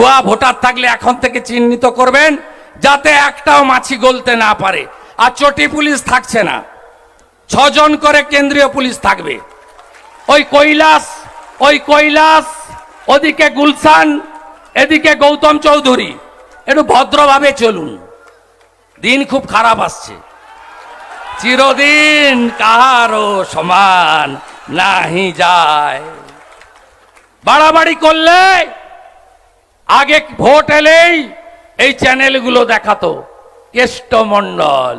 ভুয়া ভোটার থাকলে এখন থেকে চিহ্নিত করবেন যাতে একটাও মাছি গলতে না পারে। আর চটি পুলিশ থাকছে না। ছজন করে কেন্দ্রীয় পুলিশ থাকবে। ওই কৈলাস ওই কৈলাস, ওদিকে গুলশান, এদিকে গৌতম চৌধুরী। একটু ভদ্রভাবে চলুন। দিন খুব খারাপ আসছে। চিরদিন কাহারও সমান নাহি যায়। বাড়াবাড়ি করলে আগে ভোট এলেই এই চ্যানেলগুলো দেখাতো। কেষ্টমণ্ডল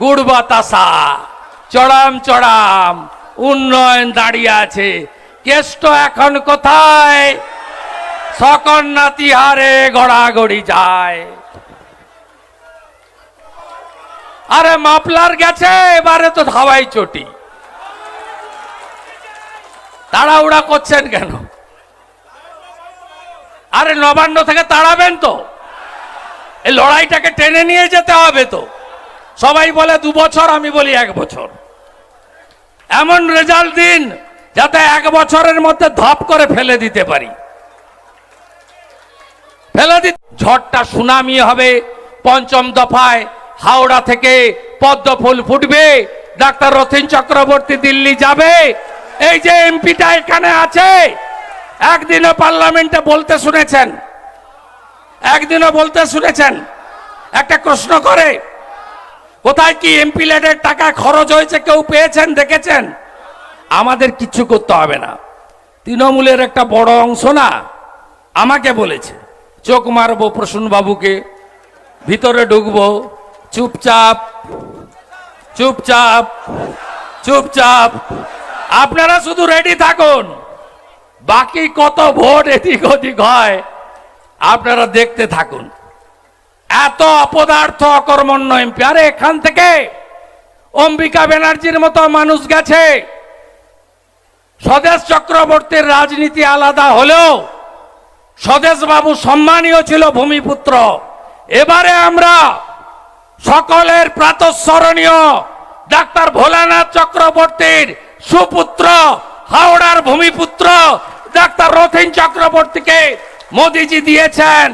গুড় বাতাসা, চড়াম চড়াম, উন্নয়ন দাঁড়িয়ে আছে। কেষ্ট এখন কোথায়? সকন্যা তিহারে গড়াগড়ি যায়। আরে মাপলার গেছে, এবারে তো ধাওয়াই চটি। তাড়াহুড়া করছেন কেন? আরে নবান্ন থেকে তাড়াবেন তো। এই লড়াইটাকে টেনে নিয়ে যেতে হবে তো। সবাই বলে দু বছর, আমি বলি এক বছর। এমন রেজাল্ট দিন যাতে এক বছরের মধ্যে ধপ করে ফেলে দিতে পারি। ফেলে দি ঝড়টা সুনামি হবে, পঞ্চম দফায় হাওড়া থেকে পদ্ম ফুল ফুটবে, ডাক্তার রথিন চক্রবর্তী দিল্লি যাবে। এই যে এমপিটা এখানে আছে একদিনও পার্লামেন্টে বলতে শুনেছেন। একদিনও বলতে শুনেছেন। একটা প্রশ্ন করে, কোথায় কি এমপি লেডের টাকা খরচ হয়েছে কেউ পেয়েছেন, দেখেছেন? আমাদের কিচ্ছু করতে হবে না। তৃণমূলের একটা বড় অংশ না, আমাকে বলেছে, চোখ মারবো বাবুকে ভিতরে ঢুকবো, চুপচাপ চুপচাপ চুপচাপ। আপনারা শুধু রেডি থাকুন। বাকি কত ভোট এদিক ওদিক হয়, আপনারা দেখতে থাকুন। এত অপদার্থ অকর্মণ্য এমপি আরে এখান থেকে অম্বিকা ব্যানার্জির মতো মানুষ গেছে। স্বদেশ চক্রবর্তীর রাজনীতি আলাদা হলেও স্বদেশ বাবু সম্মানীয় ছিল ভূমিপুত্র। এবারে আমরা সকলের প্রাতঃস্মরণীয় ডাক্তার ভোলানাথ চক্রবর্তীর সুপুত্র, হাওড়ার ভূমিপুত্র ডাক্তার রথিন চক্রবর্তীকে মোদিজি দিয়েছেন।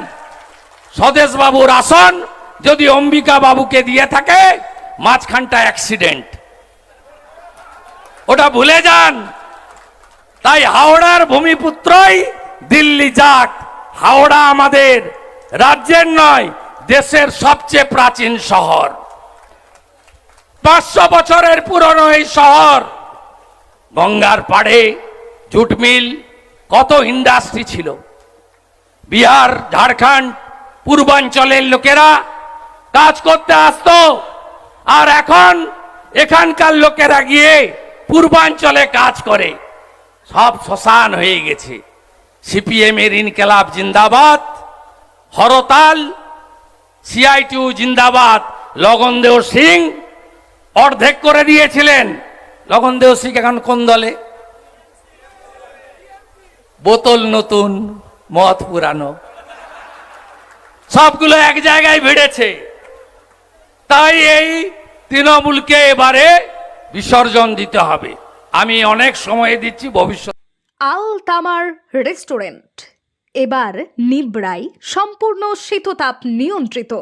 স্বদেশ বাবুর আসন যদি অম্বিকা বাবুকে দিয়ে থাকে, মাঝখানটা অ্যাক্সিডেন্ট ওটা ভুলে যান। তাই হাওড়ার ভূমিপুত্রই দিল্লি যাক। হাওড়া আমাদের রাজ্যের নয়, দেশের সবচেয়ে প্রাচীন শহর। পাঁচশো বছরের পুরনো এই শহর গঙ্গার পাড়ে জুট মিল কত ইন্ডাস্ট্রি ছিল। বিহার, ঝাড়খণ্ড, পূর্বাঞ্চলের লোকেরা কাজ করতে আসতো। আর এখন এখানকার লোকেরা গিয়ে পূর্বাঞ্চলে কাজ করে। সব শ্মশান হয়ে গেছে। সিপিএম এর ইনকেলাব জিন্দাবাদ, হরতাল সিআইটিউ জিন্দাবাদ, লগনদেও সিং অর্ধেক করে দিয়েছিলেন। লগনদেও সিং এখন কোন দলে? বোতল নতুন, মদ পুরানো। সবগুলো এক জায়গায় ভিড়েছে। তাই এই তৃণমূলকে এবারে বিসর্জন দিতে হবে। আমি অনেক সময় দিচ্ছি, ভবিষ্যৎ আল তামার রেস্টুরেন্ট। এবার নিবড়াই সম্পূর্ণ শীততাপ নিয়ন্ত্রিত,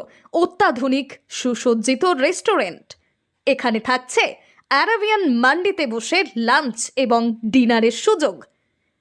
অত্যাধুনিক, সুসজ্জিত রেস্টুরেন্ট। এখানে থাকছে অ্যারাবিয়ান মান্ডিতে বসে লাঞ্চ এবং ডিনারের সুযোগ।